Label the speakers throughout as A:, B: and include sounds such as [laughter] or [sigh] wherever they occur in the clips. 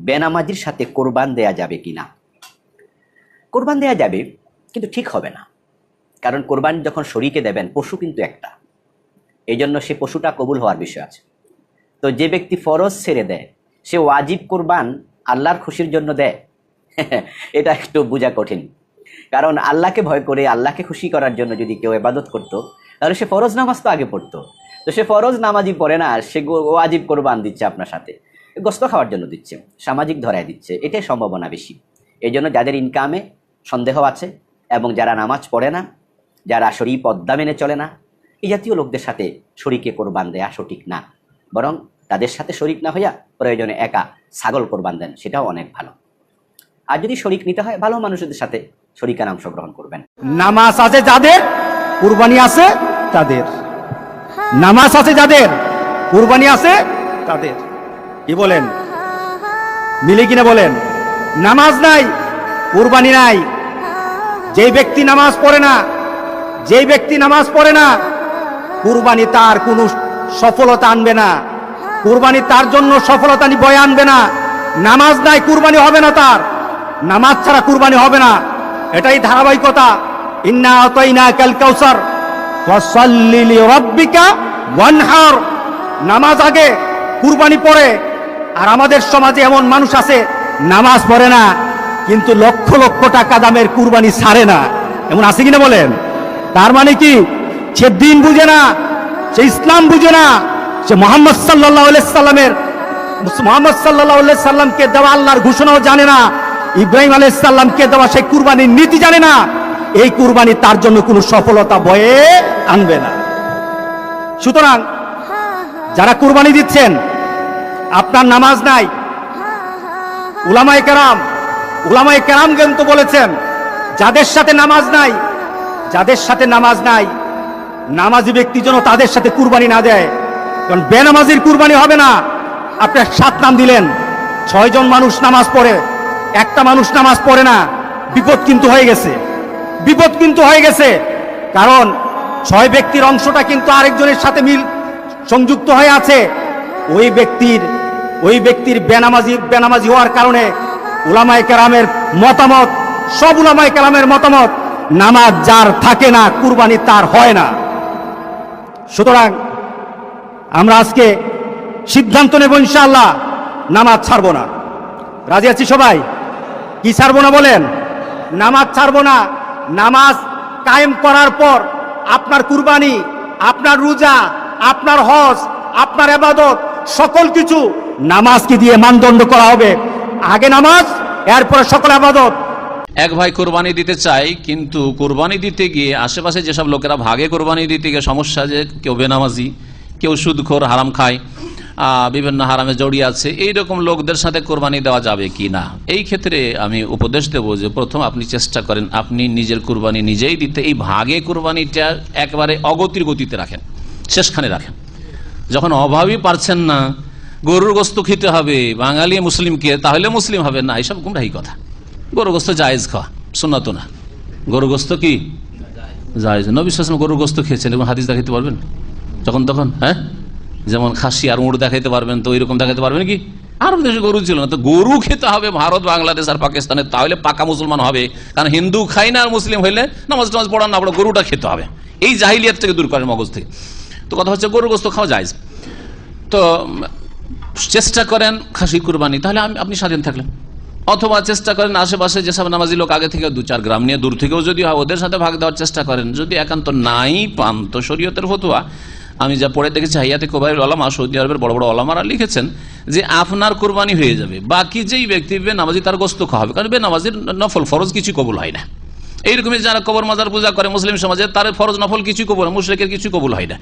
A: বেনামাজির সাথে কোরবান দেয়া যাবে কিনা কোরবান দেয়া যাবে, কিন্তু ঠিক হবে না। কারণ কোরবান যখন শরীকে দেবেন, পশু কিন্তু একটা। এই জন্য সে পশুটা কবুল হওয়ার বিষয় আছে। তো যে ব্যক্তি ফরজ ছেড়ে দেয়, সে ওয়াজিব কোরবান আল্লাহর খুশির জন্য দেয়। [laughs] এটা একটু বোঝা কঠিন। কারণ আল্লাহকে ভয় করে, আল্লাহকে খুশি করার জন্য যদি কেউ এবাদত করতো, তাহলে সে ফরজ নামাজ তো আগে পড়তো। তো সে ফরজ নামাজি পড়ে না সে ওয়াজিব কোরবান দিচ্ছে আপনার সাথে। গোস্ত খাওয়ার জন্য দিচ্ছে সামাজিক ধরায় দিচ্ছে এটাই সম্ভাবনা বেশি। এই জন্য যাদের ইনকামে সন্দেহ আছে এবং যারা নামাজ পড়ে না যারা শরী পদ্মা মেনে চলে না এই জাতীয় লোকদের সাথে শরীকে কোরবান দেয়া সঠিক না। বরং তাদের সাথে শরিক না হইয়া প্রয়োজনে একা ছাগল কোরবান দেন সেটাও অনেক ভালো। আর যদি শরিক নিতে হয় ভালো মানুষদের সাথে শরিকান অংশগ্রহণ করবেন।
B: নামাজ আছে যাদের কুরবানি আছে তাদের। নামাজ আছে যাদের কুরবানি আছে তাদের। কি বলেন। মিলে কিনা বলেন। নামাজ নাই, কুরবানি নাই। যেই ব্যক্তি নামাজ পড়ে না, যেই ব্যক্তি নামাজ পড়ে না, কুরবানি তার কোনো সফলতা আনবে না। কুরবানি তার জন্য সফলতা বয়ে আনবে না। নামাজ নাই, কুরবানি হবে না তার। নামাজ ছাড়া কুরবানি হবে না। এটাই ধারাবাহিকতা। ইন্না আতাইনা কাল কাউসার লিরাব্বিকা ওয়ানহার। নামাজ আগে কুরবানি পড়ে আর আমাদের সমাজে এমন মানুষ আছে, নামাজ পড়ে না, কিন্তু লক্ষ লক্ষ টাকা দামের কুরবানি ছাড়ে না। এমন আছে কিনা বলেন? তার মানে কি? সে দিন বুঝে না, সে ইসলাম বুঝে না, সে মোহাম্মদ সাল্লাহ সাল্লামের, মোহাম্মদ সাল্লাহ সাল্লামকে দেওয়া আল্লাহর ঘোষণাও জানে না, ইব্রাহিম আলাইহিস সাল্লামকে দেওয়া সেই কুরবানির নীতি জানে না। এই কুরবানি তার জন্য কোনো সফলতা বয়ে আনবে না। সুতরাং, যারা কুরবানি দিচ্ছেন আপনার নামাজ নাই। উলামায়ে কেরাম উলামায়ে কেরাম কিন্তু বলেছেন, যাদের সাথে নামাজ নাই, যাদের সাথে নামাজ নাই, নামাজি ব্যক্তি যেন তাদের সাথে কুরবানি না দেয়। কারণ বেনামাজির কুরবানি হবে না। আপনার সাত নাম দিলেন, ছয়জন মানুষ নামাজ পড়ে, একটা মানুষ নামাজ পড়ে না। বিপদ কিন্তু হয়ে গেছে। বিপদ কিন্তু হয়ে গেছে। কারণ ছয় ব্যক্তির অংশটা কিন্তু আরেকজনের সাথে মিল সংযুক্ত হয়ে আছে। ওই ব্যক্তির ওই ব্যক্তির বেনামাজি বেনামাজি হওয়ার কারণে উলামায়ে কেরামের মতামত, সব উলামায়ে কেরামের মতামত, নামাজ যার থাকে না, কুরবানি তার হয় না। সুতরাং আমরা আজকে সিদ্ধান্ত নেব ইনশাআল্লাহ, নামাজ ছাড়বো না। রাজি আছি সবাই? কি ছাড়বো না বলেন? নামাজ ছাড়বো না। নামাজ কায়েম করার পর আপনার কুরবানি, আপনার রোজা, আপনার হজ, আপনার এবাদত সকল কিছু নামাজকে দিয়ে মানদণ্ড করা হবে। আগে নামাজ, এরপরে সকল আবাদত।
C: এক ভাই কোরবানি দিতে চাই, কিন্তু কোরবানি দিতে গিয়ে আশেপাশে যেসব লোকেরা ভাগে কোরবানি দিতে গিয়ে সমস্যা যে কেউ বেনামাজি, কেউ সুদখোর, হারাম খায় বিভিন্ন হারামে জড়িয়ে আছে এই রকম লোকদের সাথে কোরবানি দেওয়া যাবে কি না? এই ক্ষেত্রে আমি উপদেশ দেব যে প্রথম আপনি চেষ্টা করেন, আপনি নিজের কোরবানি নিজেই দিতে, এই ভাগে কোরবানিটা একবারে অগতির গতিতে রাখেন, শেষখানে রাখেন। যখন অভাবই পারছেন না গরুর গোস্ত খেতে হবে, বাঙালি মুসলিমকে তাহলে মুসলিম হবে না এইসব গুমরাহি কথা। গরু গোস্ত জায়েজ খাওয়া শোনাত না। গরু গোস্ত কি? জায়েজ। নবী সাসম গরুর গোস্ত খেয়েছেন এবং হাদিস দেখাইতে পারবেন? যখন তখন হ্যাঁ? যেমন খাসি আর উঁড় দেখাইতে পারবেন, তো ওইরকম দেখাইতে পারবেন কি? আরব দেশে গরু ছিল না, তো গরু খেতে হবে ভারত, বাংলাদেশ আর পাকিস্তানে, তাহলে পাকা মুসলমান হবে। কারণ হিন্দু খাই না আর মুসলিম হইলে নামাজ টামাজ পড়া না পড়া গরুটা খেতে হবে। এই জাহিলিয়াত থেকে দূর করেন মগজ থেকে। তো কথা হচ্ছে গরু গোস্ত খাওয়া যায় তো চেষ্টা করেন খাসি কুরবানি, তাহলে আপনি স্বাধীন থাকলেন। অথবা চেষ্টা করেন আশেপাশে যেসব নামাজি লোক আগে থেকে দু চার গ্রাম নিয়ে দূর থেকেও যদি হয়, ওদের সাথে ভাগ দেওয়ার চেষ্টা করেন। যদি একান্ত নাই পান, তো শরীয়তের ফতুয়া। আমি যা পড়ে দেখেছি, হাইয়াতে কোবাইর ওলামা সৌদি আরবের বড় বড় ওলামারা লিখেছেন যে আপনার কোরবানি হয়ে যাবে, বাকি যেই ব্যক্তি, বে নামাজি তার গোস্ত খাওয়া হবে কারণ বেনামাজির নফল, ফরজ কিছু কবুল হয় না। এইরকমই যারা কবর, মাজার পূজা করে মুসলিম সমাজে, তার ফরজ নফল কিছু কবুল মুশরিকের কিছু কবুল হয় না।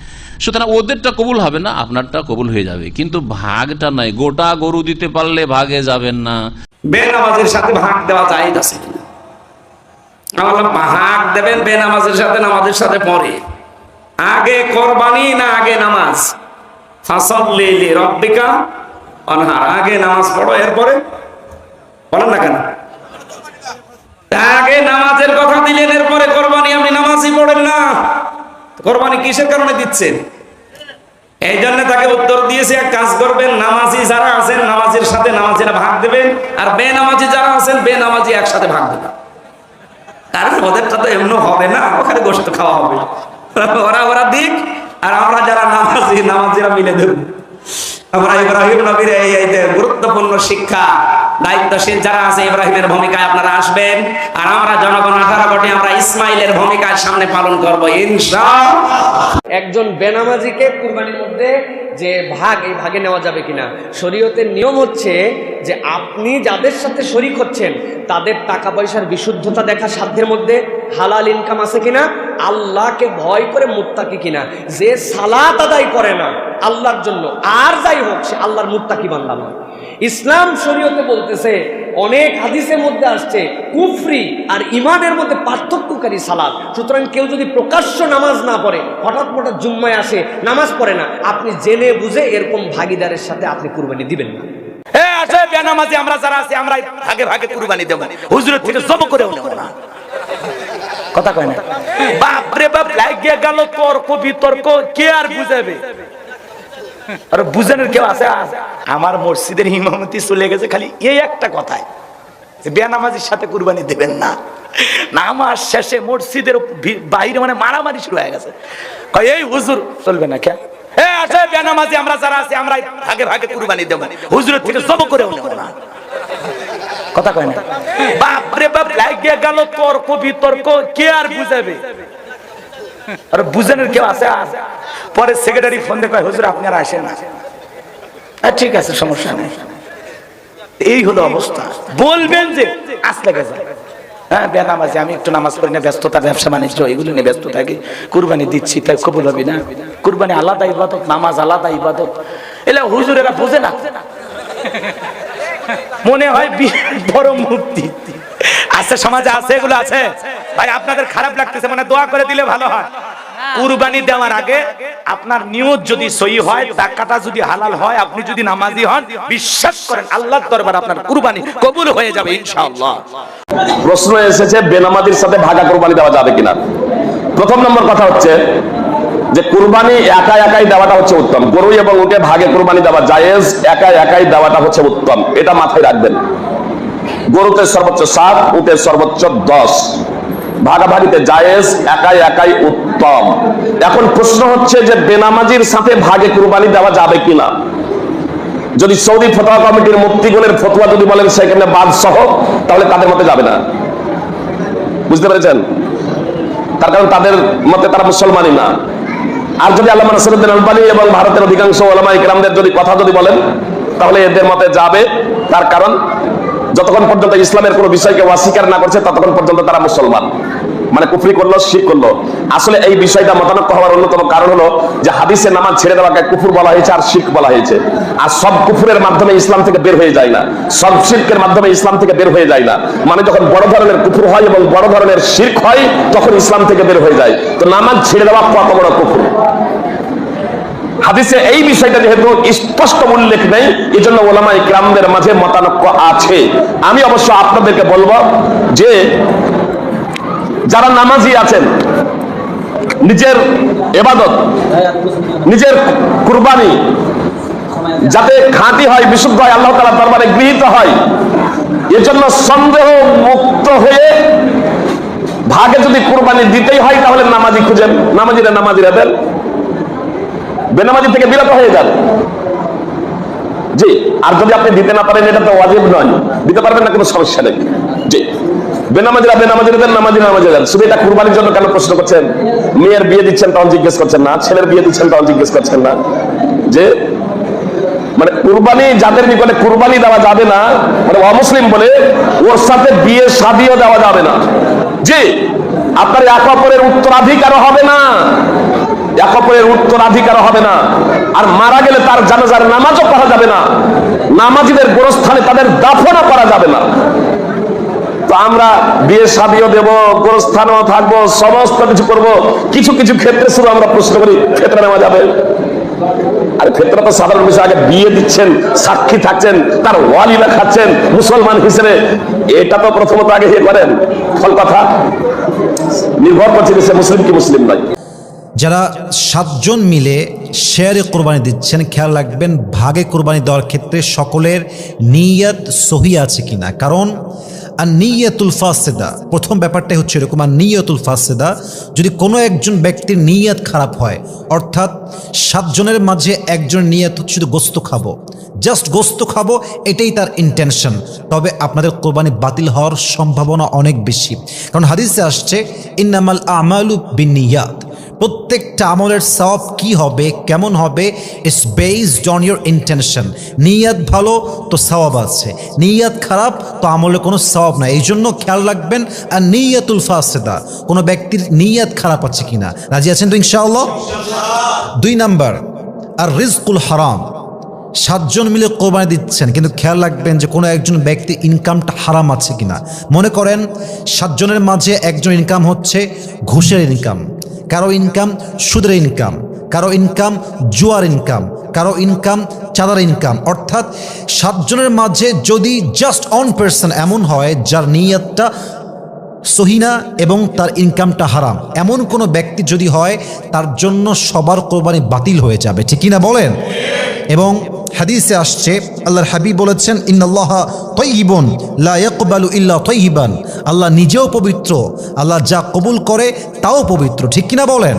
C: সুতরাং ওদেরটা কবুল হবে না, আপনারটা কবুল হয়ে যাবে। কিন্তু ভাগটা নাই গোটা গরু দিতে পারলে ভাগে যাবেন না।
D: বেনামাজের সাথে ভাগ দেওয়া যায় আছে ভাগ দেবেন বেনামাজের সাথে, নামাজের সাথে পরে। আগে কোরবানি না আগে নামাজ? ফাসল্লি রব্বিকা অনহার আগে নামাজ পড়ো, এরপরে? বলেন না কেন? আগে নামাজের কথা দিলেন, এরপরে কোরবানি, আপনি নামাজই পড়েন না। কোরবানি কিসের কারণে দিচ্ছেন? এই জন্য তাকে উত্তর দিয়েছে, এক কাজ করবেন, নামাজি যারা আছেন, নামাজের সাথে নামাজিরা ভাগ দেবেন, আর বেনামাজি যারা আছেন, বেনামাজি একসাথে ভাগ দেবেন। কারণ ওদেরটা তো এমন হবে না, ওখানে গোষ্ঠ খাওয়া হবে। ওরা ওরা দিক, আর আমরা যারা নামাজি, নামাজিরা মিলে দেব আমরা ইব্রাহিম নবীর এই গুরুত্বপূর্ণ শিক্ষা দায়িত্বশীল যারা আছে ইব্রাহিমের ভূমিকায় আপনারা আসবেন। আর আমরা জনগণ আঠারো কোটি আমরা ইসমাইলের ভূমিকায় সামনে পালন করব ইনশা
E: একজন বেনামাজিকে কুরবানির মধ্যে যে ভাগ, এই ভাগে নেওয়া যাবে কিনা? শরীয়তের নিয়ম হচ্ছে যে আপনি যাদের সাথে শরিক হচ্ছেন, তাদের টাকা পয়সার বিশুদ্ধতা দেখা সাধ্যের মধ্যে। হালাল ইনকাম আছে কিনা? আল্লাহকে ভয় করে মুত্তাকি কিনা? যে সালাত আদায় করে না, আল্লাহর জন্য। আর যাই হোক, সে আল্লাহর মুত্তাকি বান্দা নয়। ইসলাম শরীয়তে বলতেছে অনেক হাদিসের মধ্যে আসছে কুফরি আর ইমানের মধ্যে পার্থক্যকারী সালাদ। সুতরাং কেউ যদি প্রকাশ্য নামাজ না পড়ে হঠাৎ হঠাৎ জুম্মায় আসে নামাজ পড়ে না আপনি জেনে বুঝে এরকম ভাগিদারের সাথে আপনি কুরবানি দিবেন না।
F: এ বেনামাজি আমরা যারা আছি আমরা ভাগে ভাগে কুরবানি দেব। হুজুরের থেকে জব করে নেব না কথা কয় না। বাপ রে বাপ লাগিয়ে গেল তর্ক বিতর্ক কে আর বুঝাবে? আর বুঝানোর কেউ আছে? আমার মসজিদের ইমামতি চলে গেছে খালি এই একটা কথায় যে বেনামাজির সাথে কুরবানি দেবেন না। নামাজ শেষে মসজিদের বাইরে মানে মারামারি শুরু হয়ে গেছে। এই হুজুর, চলবে না কে? আর বুঝানোর কেউ আছে? পরে সেক্রেটারি ফোন কয়, হুজুর আপনারা আসেন ঠিক আছে, সমস্যা নেই। এই হলো অবস্থা। বলবেন যে আসলে গেছে হ্যাঁ বেনামাজি আমি একটু নামাজ পড়ি না, ব্যস্ততা, ব্যবসা, বাণিজ্য, এগুলো নিয়ে ব্যস্ত থাকি। কুরবানি দিচ্ছি, তাই কবুল হবি না। কুরবানি আলাদা ইবাদত, নামাজ আলাদা ইবাদত। এলা হুজুরেরা বোঝে না। মনে হয় বড় মুক্তি আছে, সমাজে আছে, এগুলো আছে। ভাই, আপনাদের খারাপ লাগতেছে মানে দোয়া করে দিলে ভালো হয়। কুরবানি দেওয়ার আগে আপনার নিয়ত যদি সহি হয় টাকাটা যদি হালাল হয়, আপনি যদি নামাজি হন, বিশ্বাস করেন আল্লাহর দরবার আপনার কুরবানি কবুল হয়ে যাবে ইনশাআল্লাহ।
G: প্রশ্ন এসেছে, বেনামাজির সাথে ভাগা কোরবানি দেওয়া যাবে কিনা? প্রথম নম্বর কথা হচ্ছে যে, কুরবানি একা একাই দেওয়াটা হচ্ছে উত্তম। গরু এবং উঠে ভাগে কুরবানি দেওয়া জায়েজ একা একাই দেওয়াটা হচ্ছে উত্তম। এটা মাথায় রাখবেন। গরুতে সর্বোচ্চ সাত উঠে সর্বোচ্চ দশ। ভাগাভাগিতে জায়েজ, একাই একাই উত্তম। এখন প্রশ্ন হচ্ছে যে বেনামাজির সাথে ভাগে কুরবানি দেওয়া যাবে কিনা? যদি সৌদি ফতোয়া কমিটির মুক্তিগুণের ফতোয়া যদি বলেন সেখানে বাদ সহ তাহলে তাদের মতে যাবে না। বুঝতে পেরেছেন? তার কারণ তাদের মতে তারা মুসলমানই না। আর যদি আল্লাহ নাসিরুদ্দিন এবং ভারতের অধিকাংশ ওলামা ইকরামদের যদি কথা যদি বলেন, তাহলে এদের মতে যাবে। তার কারণ যতক্ষণ পর্যন্ত ইসলামের কোনো বিষয়কে অস্বীকার না করছে, ততক্ষণ পর্যন্ত তারা মুসলমান। মানে কুফরি করল শিখ করল। আসলে এই বিষয়টা মতানক্য হওয়ার অন্যতম কারণ হলো যে হাদিসে নামাজ ছেড়ে দেওয়াকে কুফুর বলা হয়েছে আর শিখ বলা হয়েছে। আর সব কুফুরের মাধ্যমে ইসলাম থেকে বের হয়ে যায় না। সব শিল্পের মাধ্যমে ইসলাম থেকে বের হয়ে যায় না। মানে যখন বড় ধরনের কুফুর হয় এবং বড় ধরনের শির্ক হয়, তখন ইসলাম থেকে বের হয়ে যায়। তো নামাজ ছেড়ে দেওয়া কত বড় কুফুর? হাদিসে এই বিষয়টা যেহেতু স্পষ্ট উল্লেখ নেই এই জন্য ওলামা ইকরামদের মাঝে মতানক্য আছে। আমি অবশ্য আপনাদেরকে বলব যে, যারা নামাজি আছেন, নিজের এবাদত, নিজের কুরবানি, যাতে খাঁটি হয়, বিশুদ্ধ হয়, আল্লাহ তালা দরবারে গৃহীত হয়, এজন্য সন্দেহ মুক্ত হয়ে ভাগে যদি কুরবানি দিতেই হয়, তাহলে নামাজি খুঁজেন, নামাজিরা নামাজিরা দেন বেনামাজি থেকে বিরত হয়ে জি, আর যদি আপনি দিতে না পারেন, এটা তো ওয়াজিব নয়। দিতে পারবেন না, কোনো সমস্যা নেই। জি, বেনামাজিরা নামাজি নামাজি শুধু এটা কুরবানির জন্য কেন প্রশ্ন করছেন? মেয়ের বিয়ে দিচ্ছেন, তখন জিজ্ঞেস করছেন না। ছেলের বিয়ে দিচ্ছেন, তখন জিজ্ঞেস করছেন না। যে মানে কুরবানি যাদের নিকটে কুরবানি দেওয়া যাবে না মানে অমুসলিম বলে, ওর সাথে বিয়ে, শাদিও দেওয়া যাবে না। জি, আপনার এক অপরের উত্তরাধিকার হবে না। অপরের উত্তরাধিকার হবে না। আর মারা গেলে তার জানাজার নামাজও করা যাবে না। নামাজিদের গোরস্থানে তাদের দাফনও করা যাবে না। তো আমরা বিয়ে শাদিও দেব, গোরস্থানও থাকব, সমস্ত কিছু করব। কিছু কিছু ক্ষেত্রে শুধু আমরা প্রশ্ন করি ক্ষেত্রে নেওয়া যাবে? আর ক্ষেত্রে তো সাধারণ বিষয়, আগে বিয়ে দিচ্ছেন, সাক্ষী থাকছেন, তার ওয়ালিলা খাচ্ছেন মুসলমান হিসেবে। এটা তো প্রথমত আগে ইয়ে করেন। ফল কথা। নির্ভর করছে সে মুসলিম কি মুসলিম নয়।
H: যারা সাতজন মিলে শেয়ারে কোরবানি দিচ্ছেন, খেয়াল রাখবেন, ভাগে কোরবানি দেওয়ার ক্ষেত্রে সকলের নিয়ত সহি আছে কিনা। কারণ আর নিয়তুল ফাসেদা, প্রথম ব্যাপারটাই হচ্ছে এরকম আর নিয়তুল ফাসেদা, যদি কোনো একজন ব্যক্তির নিয়ত খারাপ হয়, অর্থাৎ সাতজনের মাঝে একজন নিয়ত হচ্ছে শুধু গোস্ত খাব, জাস্ট গোস্ত খাব, এটাই তার ইন্টেনশন তবে আপনাদের কোরবানি বাতিল হওয়ার সম্ভাবনা অনেক বেশি। কারণ হাদিসে আসছে, ইন্নামাল আমালু বিনিয়াত প্রত্যেকটা আমলের সব কি হবে, কেমন হবে it's based on your intention নিয়াত ভালো, তো সওয়াব আছে। নিয়াত খারাপ, তো আমলে কোনো সওয়াব নাই। এই জন্য খেয়াল রাখবেন, আর নিয়াতুল ফাসেদা, কোনো ব্যক্তির নিয়াত খারাপ আছে কিনা। রাজি আছেন তো ইনশাআল্লাহ? দুই নাম্বার, আর রিজকুল হারাম। সাতজন মিলে কোরবানি দিচ্ছেন, কিন্তু খেয়াল রাখবেন যে কোনো একজন ব্যক্তি ইনকামটা হারাম আছে কিনা। মনে করেন, সাতজনের মাঝে একজন ইনকাম হচ্ছে ঘুষের ইনকাম কারও ইনকাম সুদের ইনকাম কারও ইনকাম জুয়ার ইনকাম কারও ইনকাম চাঁদার ইনকাম অর্থাৎ সাতজনের মাঝে যদি জাস্ট অন পার্সন এমন হয় যার নিয়তটা সহিনা এবং তার ইনকামটা হারাম, এমন কোনো ব্যক্তি যদি হয় তার জন্য সবার কোরবানি বাতিল হয়ে যাবে। ঠিক কিনা বলেন? এবং হাদিসে আসছে, আল্লাহর হাবিব বলেছেন, ইন্নাল্লাহ তৈবন লা ইয়াকবালু ইল্লা তৈবান আল্লাহ নিজেও পবিত্র, আল্লাহ যা কবুল করে তাও পবিত্র, ঠিক কিনা বলেন?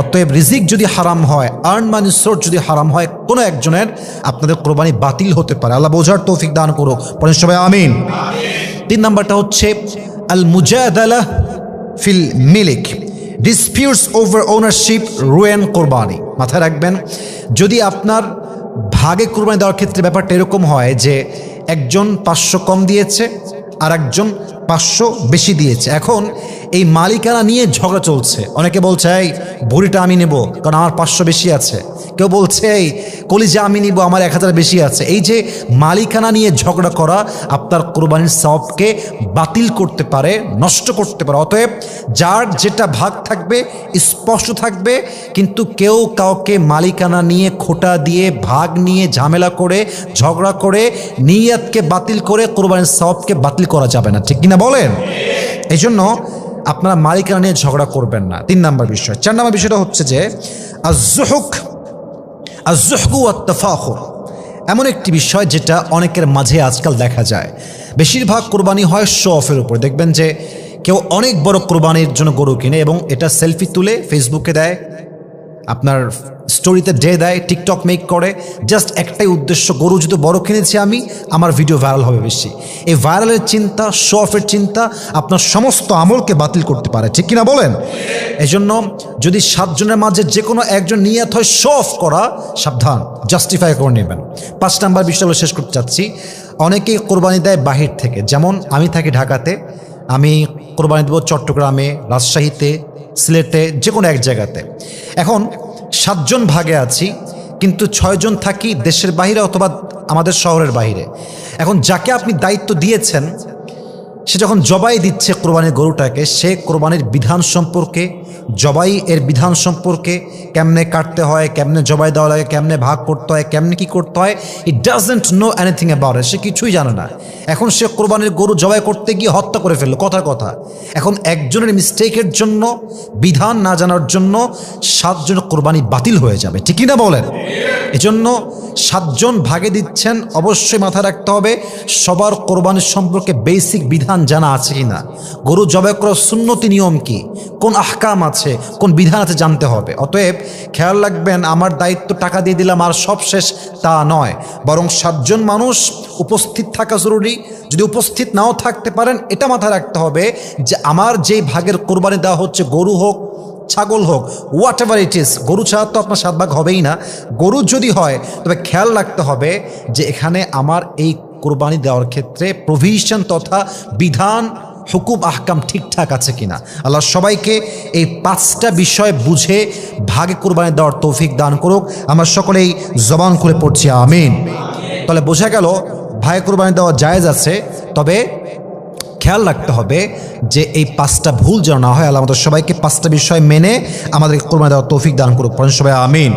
H: অতএব রিজিক যদি হারাম হয় আর্ন মানি সোর্স যদি হারাম হয়, কোনো একজনের আপনাদের কোরবানি বাতিল হতে পারে। আল্লাহ বোঝার তৌফিক দান করুক। পরের সবাই আমিন। তিন নাম্বারটা হচ্ছে আল মুজাদালা ফিল মিলিক ডিসপিউটস ওভার ওনারশিপ রুয়েন কোরবানি। মাথায় রাখবেন, যদি আপনার ভাগে কোরবানি দেওয়ার ক্ষেত্রে ব্যাপারটা এরকম হয় যে একজন পাঁচশো কম দিয়েছে আর একজন পাঁচশো বেশি দিয়েছে। এখন এই মালিকানা নিয়ে ঝগড়া চলছে। অনেকে বলছে, এই ভুড়িটা আমি নেব, কারণ আমার পাঁচশো বেশি আছে। কেউ বলছে, এই কলিজা আমি নিব, আমার এক হাজার বেশি আছে। এই যে মালিকানা নিয়ে ঝগড়া করা আপনার কোরবানির সবকে বাতিল করতে পারে, নষ্ট করতে পারে। অতএব যার যেটা ভাগ থাকবে স্পষ্ট থাকবে, কিন্তু কেউ কাউকে মালিকানা নিয়ে খোটা দিয়ে, ভাগ নিয়ে ঝামেলা করে, ঝগড়া করে, নিয়াতকে বাতিল করে কোরবানির সবকে বাতিল করা যাবে না। ঠিক কিনা বলেন? এই জন্য আপনারা মালিকানা নিয়ে ঝগড়া করবেন না। তিন নম্বর বিষয়। চার নম্বর বিষয়টা হচ্ছে যে আজহুক আজহকু আত্তাফাখর এমন একটি বিষয় যেটা অনেকের মাঝে আজকাল দেখা যায়। বেশিরভাগ কোরবানি হয় শো অফের উপর। দেখবেন যে কেউ অনেক বড় কোরবানির জন্য গরু কিনে এবং এটা সেলফি তুলে ফেসবুকে দেয়। আপনার স্টোরিতে ডে দেয় টিকটক মেক করে জাস্ট একটাই উদ্দেশ্য, গরু যদি বড় কিনেছি আমি, আমার ভিডিও ভাইরাল হবে বেশি। এই ভাইরালের চিন্তা শো অফের চিন্তা, আপনার সমস্ত আমলকে বাতিল করতে পারে, ঠিক কিনা বলেন? এজন্য যদি সাতজনের মাঝে যে কোনো একজন নিয়ত হয় শো অফ করা সাবধান জাস্টিফাই করে নেবেন। পাঁচ নাম্বার বিষয়গুলো শেষ করতে চাচ্ছি, অনেকেই কোরবানি দেয় বাহির থেকে, যেমন আমি থাকি ঢাকাতে, আমি কোরবানি দেবো চট্টগ্রামে, রাজশাহীতে, সিলেটে যে কোনো এক জায়গাতে। এখন সাতজন ভাগে আছি, কিন্তু ছয়জন থাকি দেশের বাহিরে অথবা আমাদের শহরের বাহিরে এখন যাকে আপনি দায়িত্ব দিয়েছেন সে যখন জবাই দিচ্ছে কোরবানির গরুটাকে, সে কোরবানির বিধান সম্পর্কে, জবাই এর বিধান সম্পর্কে কেমনে কাটতে হয়, কেমনে জবাই দেওয়া লাগে, কেমনে ভাগ করতে হয়, কেমনে কি করতে হয় he doesn't know anything about সে কিছুই জানে না। এখন সে কোরবানির গরু জবাই করতে গিয়ে হত্যা করে ফেলল, কথার কথা। এখন একজনের মিস্টেকের জন্য, বিধান না জানার জন্য সাতজন কোরবানি বাতিল হয়ে যাবে ঠিকই না বলেন? এজন্য সাতজন ভাগে দিচ্ছেন, অবশ্যই মাথায় রাখতে হবে, সবার কোরবানির সম্পর্কে বেসিক বিধান জানা আছে কি না গরু জবাই করার সুন্নতি নিয়ম কি? কোন আহকাম আছে? কোন বিধান আছে জানতে হবে। অতএব খেয়াল রাখবেন, আমার দায়িত্ব টাকা দিয়ে দিলাম আর সব শেষ তা নয়। বরং সাতজন মানুষ উপস্থিত থাকা জরুরি। যদি উপস্থিত নাও থাকতে পারেন, এটা মাথায় রাখতে হবে যে আমার যেই ভাগের কোরবানি দেওয়া হচ্ছে, গরু হোক, ছাগল হোক হোয়াট এভার ইট ইস গরু ছাড়া তো আপনার সাত ভাগ হবেই না। গরু যদি হয়, তবে খেয়াল রাখতে হবে যে এখানে আমার এই কোরবানি দেওয়ার ক্ষেত্রে প্রভিশন তথা বিধান, হুকুম, আহকাম ঠিকঠাক আছে কিনা? আল্লাহ সবাইকে এই পাঁচটা বিষয় বুঝে ভাগে কোরবানি দেওয়ার তৌফিক দান করুক। আমরা সকলেই জবান করে পড়ছি, আমিন। তাহলে বোঝা গেল, ভাগে কোরবানি দেওয়া জায়েজ আছে, তবে খেয়াল রাখতে হবে যে এই পাঁচটা ভুল যেন না হয়। আল্লাহ আমাদের সবাইকে পাঁচটা বিষয় মেনে আমাদের কোরবানি দেওয়ার তৌফিক দান করুক। সবাই, আমিন।